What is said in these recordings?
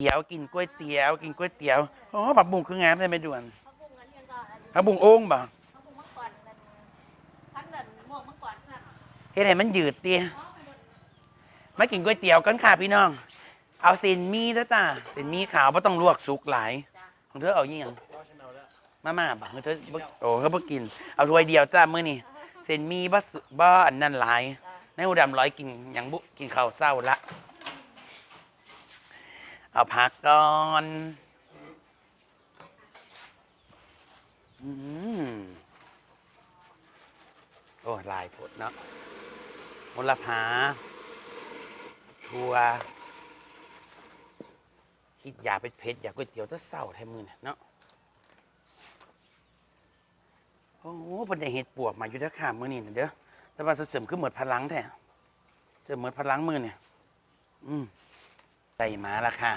เตี๋ยวกินก๋วยเตี๋ยวกินก๋วยเตี๋ยวโอ้ผักบุ้งคืองามเลยไม่ด่วนเขาปรุงอันยังก่อนอันผักบุ้งโอ่งบ่เขาปรุงเมื่อก่อนนั่นขั้นนั่นหมวกเมื่อก่อนค่ะเฮ็ดให้มันยืดเตี้ยมากินก๋วยเตี๋ยวกันค่ะพี่น้อง เอาเส้นหมีแล้วจ้าเส้นหมีขาวบ่ต้องลวกสุกหลาย ของเธอเอายี่หยังมาม่าบ่ของเธอบ่โอ้เขาบ่กิน เอาถ้วยเดียวจ้ามื้อนี้เส้นหมีบ่สุบ่อันนั้นหลายในอุดมร้อยกินหยังบุกินข้าวเศร้าละ เอาพักก่อนอืมโอ้ลายผดเนาะมลพาทัวคิดอยากเป็นเพชรอยากก๋วยเตี๋ยวแตะเศร้าแทยมือเนี่ยเนาะโอ้โหเป็นได้เห็ดปวกมาอยู่เด้อค่ะมือนี่เด้อแต่ว่าเสริมคือเหมือนพลังแท้เสริมเหมือนพลังมือเนี่ย อืมใส่มาละค่ะ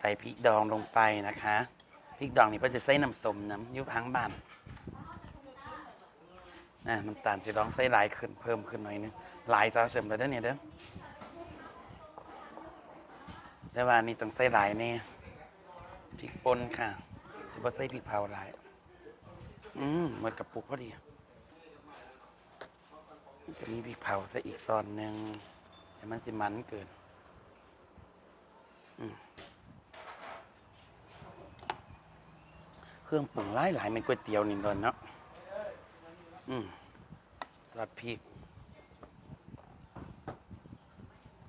ใส่พริกดองลงไปนะคะพริกดองนี่ก็จะใส่น้ำส้มน้ำยุบหางบานนะน้ำตาลจะร้องใส่หลายขึ้นเพิ่มขึ้นหน่อยนึงหลายซะเสริมแล้วเด้อเนี่ยเด้อแต่ว่านี่ต้องใส่หลายเนี่ยพริกป่นค่ะจะว่าใส่พริกเผาหลายอืมหมดกระปุกพอดีจะมีพริกเผาใส่อีกซอนหนึ่งแต่มันสิมันเกิน เครื่องปรุงหลายหลายๆมันก๋วยเตี๋ยวนี่ตอนเนาะอืมซอสพริก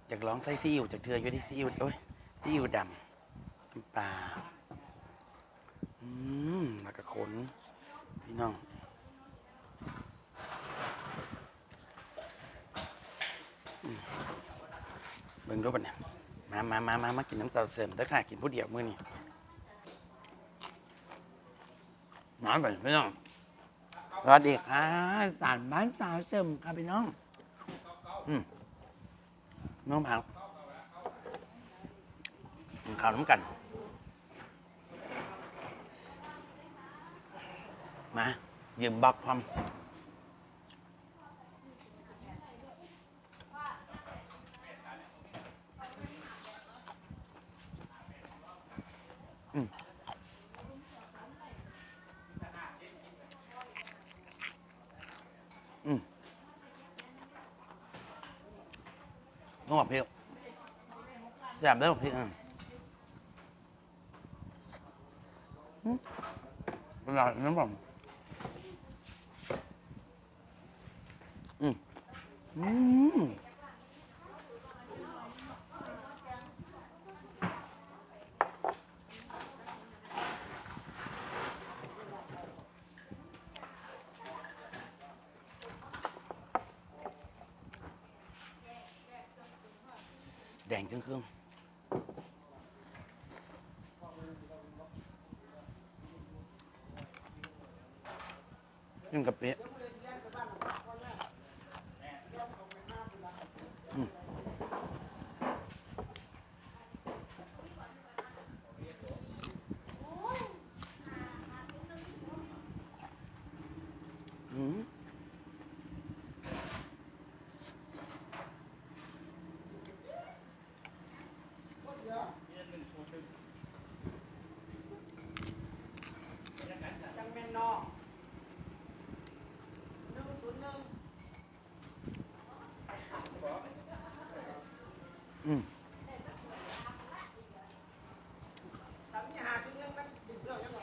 อยากลองใส่ซีอิ๊วจากเธออยู่ที่ซีอิ๊วโอ้ยซีอิ๊วดำน้ำปลาอืมแล้วก็ขนพี่น้องเบิ่งดูปะเนี่ยมามามามามากินน้ำเต้าเสริมแต่ค่ะ กินผู้เดียวมื้อนี้ น้อยไปพี่น้องสวัสดีค่ะสารบ้านสาวเสริมครับพี่น้องอืมน้องพักกินข้าวน้ำกัน มายืมบักพร้อมน้องบอกพี่ แซ่บเด้อพี่อืมอืมอร่อยน้ำผมอืมอืมแดงจึงเครื่อง ยุ่งกะปิอืมอืม จังแม่นนอกหนึ่งศูนย์หนึ่ง อืม ตอนนี้หาชุดเรื่องมันดึงเรื่องยังไง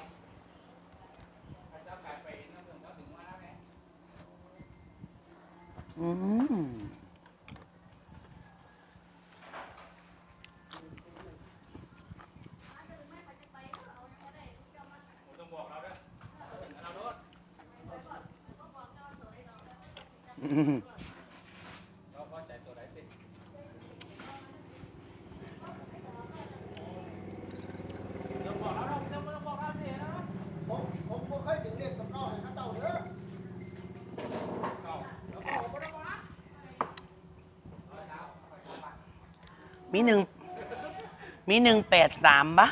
อืมอืม มีหนึ่งมีหนึ่งแปดสามปะ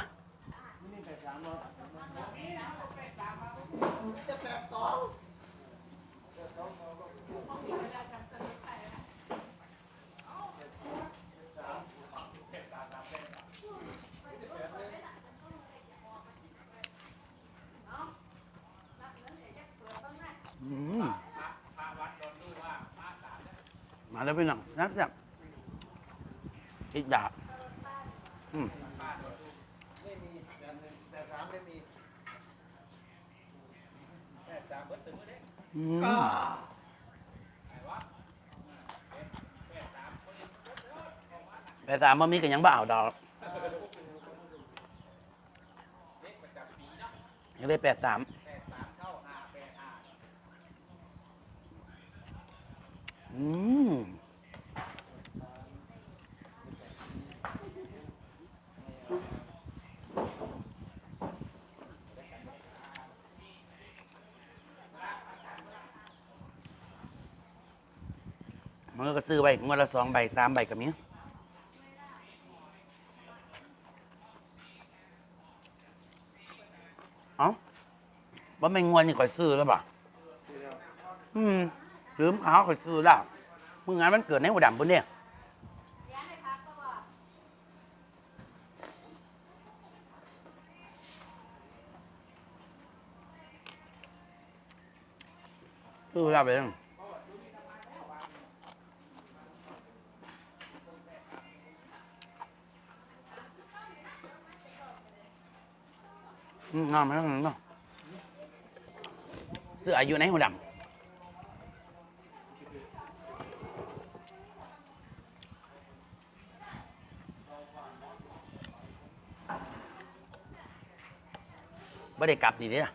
มาแล้วไปหนังนักจับ ไม่มีแต่สามเบิดตึงเลยอืมแปดสามบ่มีกันยังบ่เอาดอกยังได้แปดสามอืม มันก็ซื้อไว้งวดละสองใบสามใบกับนี้เอ้าว่าไม่งวดนี่ก่อยซื้อแล้วป่ะอืมลืมเขาก่อยซื้อแล้วมึงงานมันเกิดในหัวดำปุ่นเนี่ยย้ยซื้อแล้วไปยัง อืมงามไหมงามเนาะซื้ออายุไหนหัวดำไม่ได้กลับดีเด้อ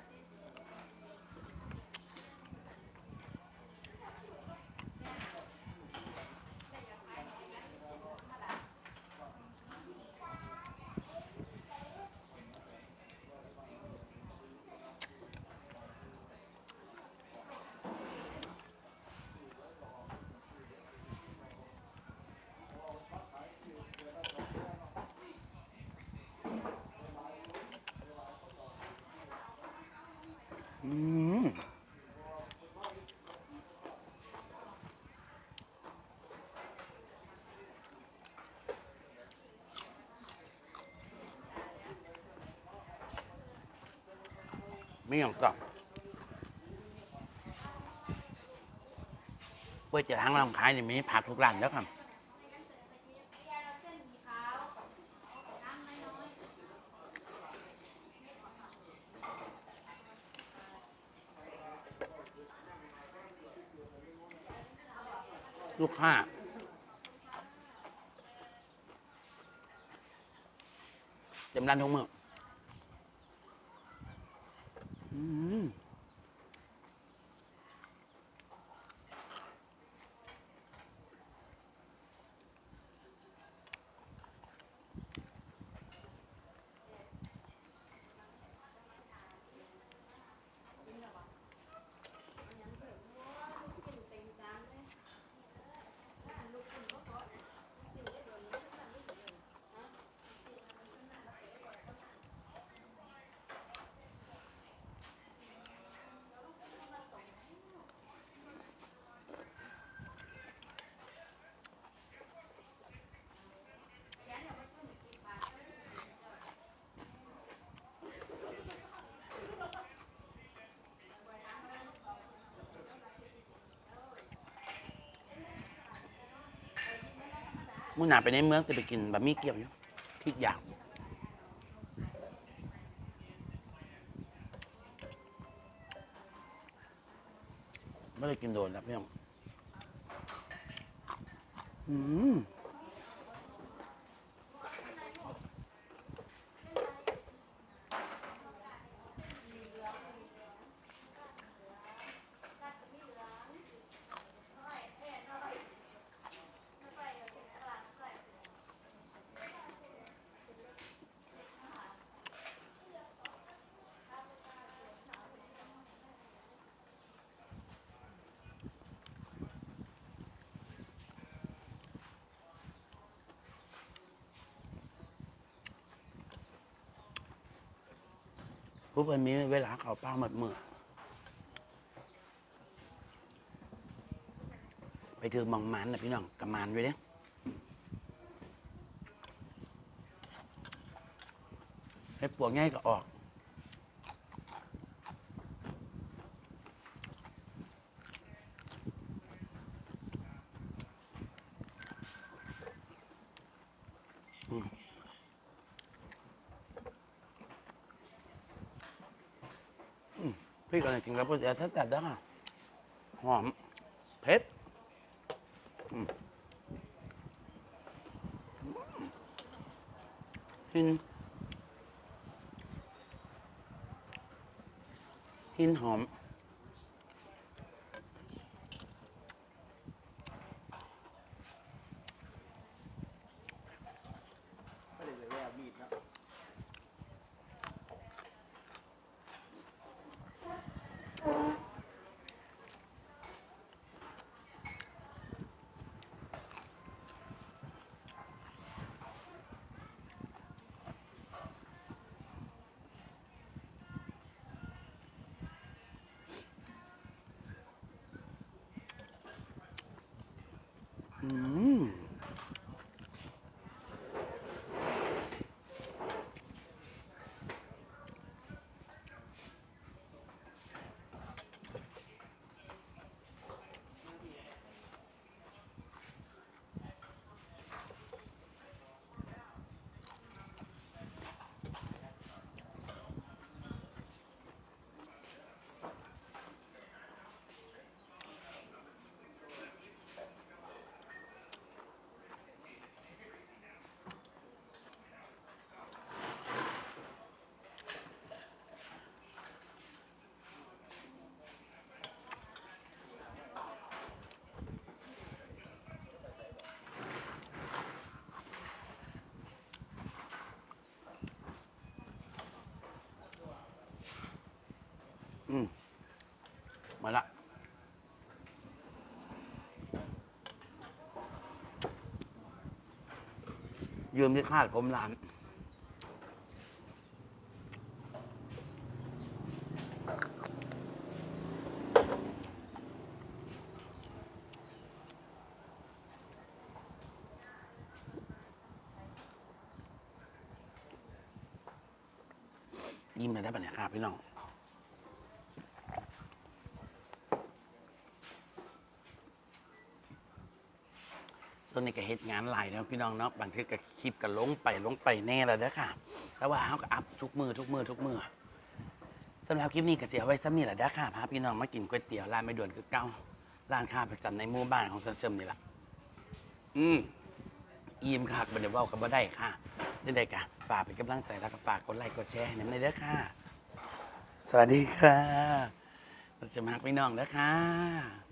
มไม่อย่างต่อเพื่อจะทางลำขายนี่มีผักทุกร้านแล้วครับลูกค้าเต็มร้านทุกมื้อ มื่อหนาไปในเมืองจะไปกินบะหมี่เกี๊ยวอยู่คิดอยากไม่ได้กินโดนนะพี่น้องอืม ผู้เป็นมีเวลาเขาป้าหมดมือไปถึงมองมันนะพี่น้องกำมันไว้เด้ให้ปวกง่ายก็ออก พริกอะไรกินกับก๋วแตี๋ยวแต่ได้อค่ะหอมเผ็ดอืมหินหินหอม มาละยืมที่คาดผมหลานยิ้มเลยได้ปะเนี่ยครับพี่น้อง ส่วนนี้ก็เฮ็ดงานหลายแล้วพี่น้องเนาะบางทีก็คลิปก็ลงไปลงไปแน่แล้วเด้อค่ะ แต่ว่าเขาก็อัพทุกมือทุกมือทุกมือสำหรับคลิปนี้ก็เสียไว้ซ้ำนี่แหละเด้อค่ะพาพี่น้องมากินก๋วยเตี๋ยวร้านไม่ด่วนคือเก้าร้านค้าประจำในหมู่บ้านของเสริมนี่แหละอืมอิ่มคักบ่ได้เว้ากันบ่ได้ค่ะจังได๋ก็ฝากเป็นกำลังใจแล้วก็ฝากกดไลค์กดแชร์ให้นำในเด้อค่ะ สวัสดีค่ะเราจะมาพี่น้องเด้อค่ะ